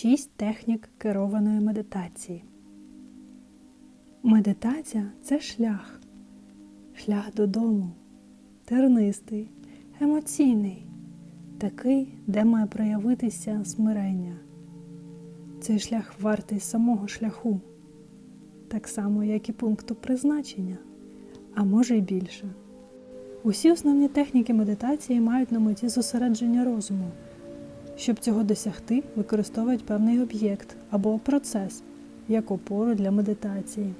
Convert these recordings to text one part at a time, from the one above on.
Шість технік керованої медитації. Медитація це шлях, шлях додому, тернистий, емоційний, такий, де має проявитися смирення. Цей шлях вартий самого шляху, так само, як і пункту призначення, а може й більше. Усі основні техніки медитації мають на меті зосередження розуму. Щоб цього досягти, використовують певний об'єкт або процес як опору для медитації,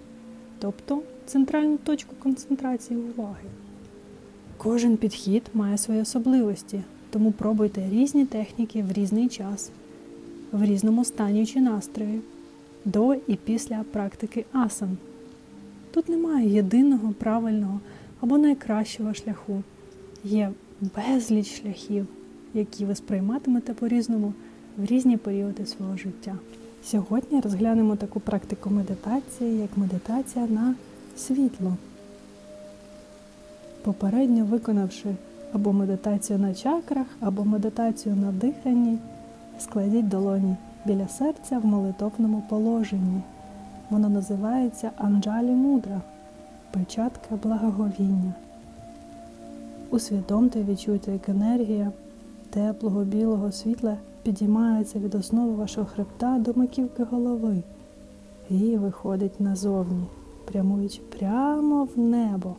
тобто центральну точку концентрації уваги. Кожен підхід має свої особливості, тому пробуйте різні техніки в різний час, в різному стані чи настрої, до і після практики асан. Тут немає єдиного правильного або найкращого шляху. Є безліч шляхів які ви сприйматимете по-різному в різні періоди свого життя. Сьогодні розглянемо таку практику медитації, як медитація на світло. Попередньо виконавши або медитацію на чакрах, або медитацію на диханні, складіть долоні біля серця в молитовному положенні. Воно називається Анджалі Мудра, печатка благоговіння. Усвідомте, відчуйте, як енергія теплого білого світла підіймається від основи вашого хребта до маківки голови і виходить назовні, прямуючи прямо в небо.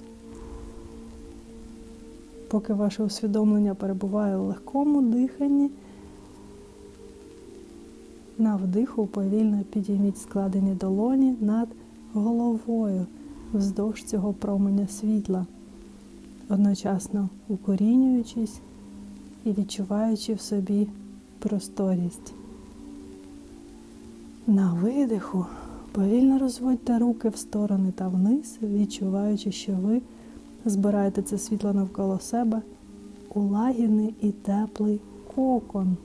Поки ваше усвідомлення перебуває у легкому диханні, на вдиху повільно підійміть складені долоні над головою вздовж цього променя світла, одночасно укорінюючись і відчуваючи в собі просторість. На видиху повільно розводьте руки в сторони та вниз, відчуваючи, що ви збираєте це світло навколо себе у лагідний і теплий кокон.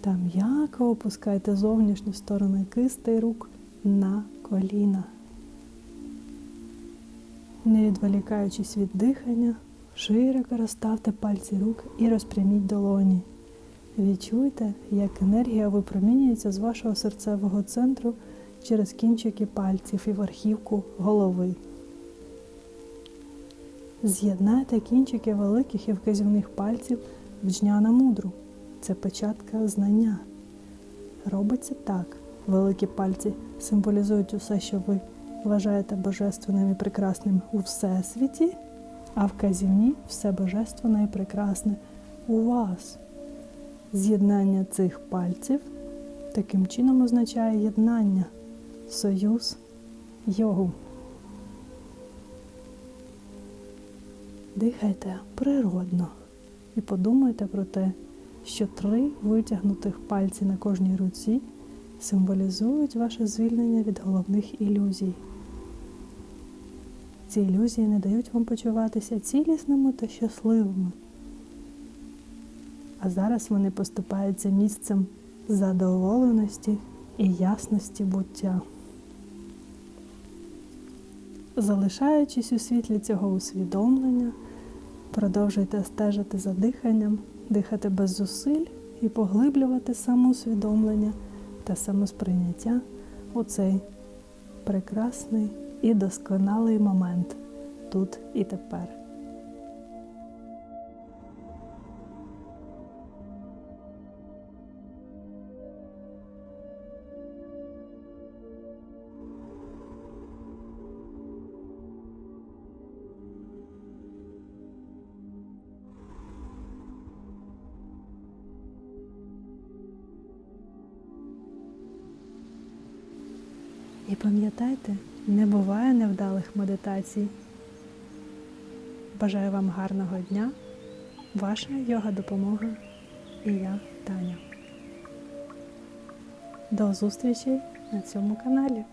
Та м'яко опускайте зовнішні сторони кистей рук на коліна. Не відволікаючись від дихання, Широко розставте пальці рук і розпряміть долоні. Відчуйте, як енергія випромінюється з вашого серцевого центру через кінчики пальців і верхівку голови. З'єднайте кінчики великих і вказівних пальців в джняна мудру. Це печатка знання. Робиться так. Великі пальці символізують усе, що ви вважаєте божественним і прекрасним у всесвіті а вказівні все божественне і прекрасне у вас. З'єднання цих пальців таким чином означає єднання, союз, йогу. Дихайте природно і подумайте про те, що три витягнутих пальці на кожній руці символізують ваше звільнення від головних ілюзій. Ці ілюзії не дають вам почуватися цілісними та щасливими. А зараз вони поступаються місцем задоволеності і ясності буття. Залишаючись у світлі цього усвідомлення, продовжуйте стежити за диханням, дихати без зусиль і поглиблювати самоусвідомлення та самосприйняття у цей прекрасний і досконалий момент тут і тепер. І пам'ятайте, не буває невдалих медитацій. Бажаю вам гарного дня, ваша йога допомога і я Таня. До зустрічі на цьому каналі.